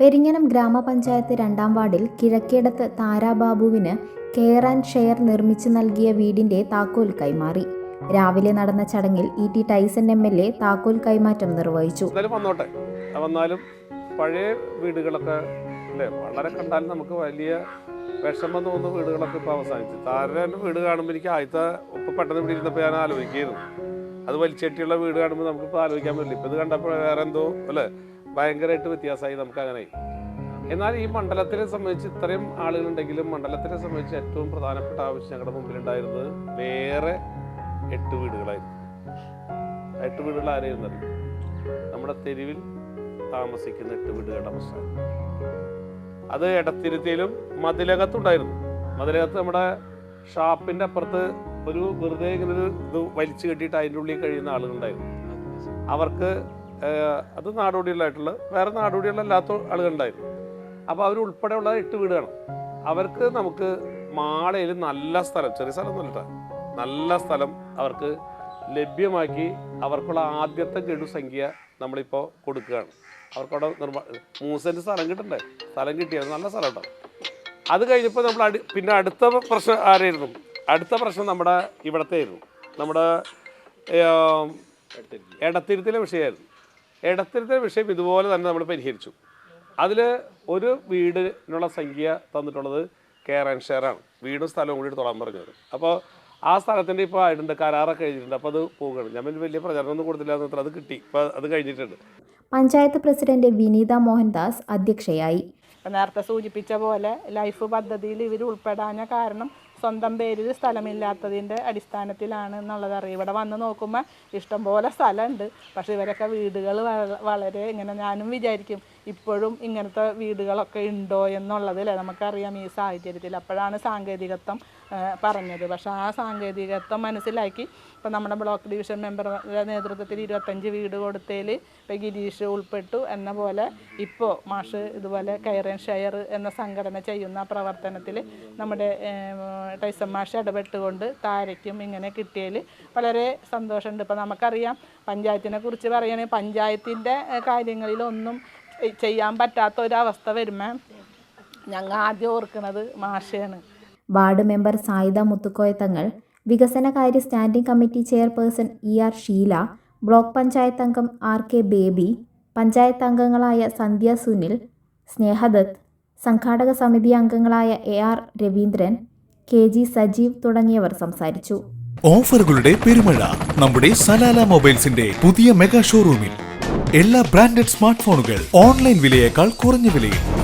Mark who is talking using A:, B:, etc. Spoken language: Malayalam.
A: പെരിങ്ങനം ഗ്രാമപഞ്ചായത്ത് രണ്ടാം വാർഡിൽ കിഴക്കേടത്ത് താരാബാബുവിന് കെയർ ആൻഡ് ഷെയർ നിർമ്മിച്ചു നൽകിയ വീടിന്റെ താക്കോൽ കൈമാറി. രാവിലെ നടന്ന ചടങ്ങിൽ E T Tyson M L A താക്കോൽ കൈമാറ്റം നിർവഹിച്ചു.
B: വന്നാലും പഴയ വീടുകളൊക്കെ വളരെ കണ്ടാൽ നമുക്ക് വലിയ വിഷമം തോന്നുന്ന വീടുകളൊക്കെ ഇപ്പോൾ അവസാനിച്ചു. താരന്റെ വീട് കാണുമ്പോൾ എനിക്ക് ആദ്യത്തെ ഇപ്പം പെട്ടെന്ന് ഇവിടെ ഇരുന്നപ്പോൾ ഞാൻ ആലോചിക്കുകയായിരുന്നു അത് വലിച്ചെട്ടിയുള്ള വീട് കാണുമ്പോൾ നമുക്കിപ്പോൾ ആലോചിക്കാൻ പറ്റില്ല. ഇപ്പം ഇത് കണ്ടപ്പോൾ വേറെ എന്തോ അല്ലേ? ഭയങ്കരമായിട്ട് വ്യത്യാസമായി നമുക്ക് അങ്ങനെ എന്നാൽ ഈ മണ്ഡലത്തിനെ സംബന്ധിച്ച് ഇത്രയും ആളുകളുണ്ടെങ്കിലും മണ്ഡലത്തിനെ സംബന്ധിച്ച് ഏറ്റവും പ്രധാനപ്പെട്ട ആവശ്യം ഞങ്ങളുടെ മുമ്പിലുണ്ടായിരുന്നത് വേറെ എട്ട് വീടുകളായിരുന്നു. എട്ട് വീടുകൾ ആരായിരുന്നത്? നമ്മുടെ തെരുവിൽ താമസിക്കുന്ന എട്ട് വീടുകളുടെ പ്രശ്നം. അത് ഇടത്തിരുത്തിയിലും മതിലകത്തുണ്ടായിരുന്നു. മതിലകത്ത് നമ്മുടെ ഷാപ്പിന്റെ അപ്പുറത്ത് ഒരു വെറുതെ ഇങ്ങനെ ഒരു ഇത് വലിച്ചു കെട്ടിയിട്ട് അതിന്റെ ഉള്ളിൽ കഴിയുന്ന ആളുകളുണ്ടായിരുന്നു. അവർക്ക് അത് നാടോടികളായിട്ടുള്ള വേറെ നാടോടികളല്ലാത്ത ആളുകളുണ്ടായിരുന്നു. അപ്പോൾ അവർ ഉൾപ്പെടെയുള്ള എട്ട് വീടുകളാണ്. അവർക്ക് നമുക്ക് മാളയിൽ നല്ല സ്ഥലം ചെറിയ സ്ഥലമൊന്നുമില്ല കേട്ടോ. നല്ല സ്ഥലം അവർക്ക് ലഭ്യമാക്കി അവർക്കുള്ള ആദ്യത്തെ ഗഡുസംഖ്യ നമ്മളിപ്പോൾ കൊടുക്കുകയാണ്. അവർക്കവിടെ നിർമ്മാ മൂസന്റെ സ്ഥലം കിട്ടണ്ടേ? സ്ഥലം കിട്ടിയത് നല്ല സ്ഥലം ഉണ്ടാവും അത് കഴിഞ്ഞപ്പോൾ നമ്മൾ അടി പിന്നെ അടുത്ത പ്രശ്നം ആരായിരുന്നു? അടുത്ത പ്രശ്നം നമ്മുടെ ഇവിടത്തെ ആയിരുന്നു നമ്മുടെ ഇടത്തിരുത്തിലെ വിഷയമായിരുന്നു. എടത്തിരുത്തിലെ വിഷയം ഇതുപോലെ തന്നെ നമ്മൾ പരിഹരിച്ചു. അതിൽ ഒരു വീടിനുള്ള സംഖ്യ തന്നിട്ടുള്ളത് കെയർ ആൻഡ് ഷെയർ ആണ് വീടും സ്ഥലവും കൂടി തൊടാൻ പറഞ്ഞത്. അപ്പോൾ ആ സ്ഥലത്തിന്റെ ഇപ്പോൾ ആയിട്ടുണ്ട് കരാറൊക്കെ കഴിഞ്ഞിട്ടുണ്ട്. അപ്പോൾ അത് പോവുകയാണ് ഞാൻ പിന്നെ വലിയ പ്രചരണമൊന്നും കൊടുത്തില്ല എന്നിട്ട് അത് കിട്ടി. ഇപ്പോൾ അത് കഴിഞ്ഞിട്ടുണ്ട്.
A: പഞ്ചായത്ത് പ്രസിഡന്റ് വിനീത മോഹൻദാസ് അധ്യക്ഷയായി.
C: ഇപ്പം നേരത്തെ സൂചിപ്പിച്ച പോലെ ലൈഫ് പദ്ധതിയിൽ ഇവർ ഉൾപ്പെടാഞ്ഞ കാരണം സ്വന്തം പേരിൽ സ്ഥലമില്ലാത്തതിന്റെ അടിസ്ഥാനത്തിലാണ് എന്നുള്ളത് അറിയാം. ഇവിടെ വന്ന് നോക്കുമ്പോൾ ഇഷ്ടംപോലെ സ്ഥലമുണ്ട്. പക്ഷേ ഇവരൊക്കെ വീടുകൾ വളരെ ഇങ്ങനെ ഞാനും വിചാരിക്കും ഇപ്പോഴും ഇങ്ങനത്തെ വീടുകളൊക്കെ ഉണ്ടോ എന്നുള്ളതല്ലേ നമുക്കറിയാം ഈ സാഹചര്യത്തിൽ. അപ്പോഴാണ് സാങ്കേതികത്വം പറഞ്ഞത്. പക്ഷേ ആ സാങ്കേതികത്വം മനസ്സിലാക്കി ഇപ്പം നമ്മുടെ ബ്ലോക്ക് ഡിവിഷൻ മെമ്പറുടെ നേതൃത്വത്തിൽ ഇരുപത്തഞ്ച് വീട് കൊടുത്തതിൽ ഇപ്പം ഗിരീഷ് ഉൾപ്പെട്ടു എന്ന പോലെ ഇപ്പോൾ മാഷ് ഇതുപോലെ കെയർ ആൻഡ് ഷെയർ എന്ന സംഘടന ചെയ്യുന്ന പ്രവർത്തനത്തിൽ നമ്മുടെ ടൈസൻ മാഷ് ഇടപെട്ടുകൊണ്ട് താരയ്ക്കും ഇങ്ങനെ കിട്ടിയതിൽ വളരെ സന്തോഷമുണ്ട്. ഇപ്പം നമുക്കറിയാം പഞ്ചായത്തിനെ കുറിച്ച് പറയുകയാണെങ്കിൽ പഞ്ചായത്തിന്റെ കാര്യങ്ങളിലൊന്നും ചെയ്യാൻ പറ്റാത്ത ഒരവസ്ഥ വരുമ്പോൾ ഞങ്ങൾ ആദ്യം ഓർക്കുന്നത് മാഷയാണ്
A: വാർഡ് മെമ്പർ സായിദ മുത്തുക്കോയ തങ്ങൾ വികസനകാര്യ standing committee chairperson E R Sheela block panchayat അംഗം ആർ കെ ബേബി പഞ്ചായത്ത് അംഗങ്ങളായ സന്ധ്യ സുനിൽ സ്നേഹദത്ത് സംഘാടക സമിതി അംഗങ്ങളായ A R Raveendran K G Sajeev തുടങ്ങിയവർ സംസാരിച്ചു.
D: ഓഫറുകളുടെ പെരുമഴ നമ്മുടെ സലാല മൊബൈൽസിന്റെ പുതിയ മെഗാ ഷോറൂമിൽ. എല്ലാ ബ്രാൻഡഡ് സ്മാർട്ട് ഫോണുകൾ ഓൺലൈൻ വിലയേക്കാൾ കുറഞ്ഞ വിലയിൽ.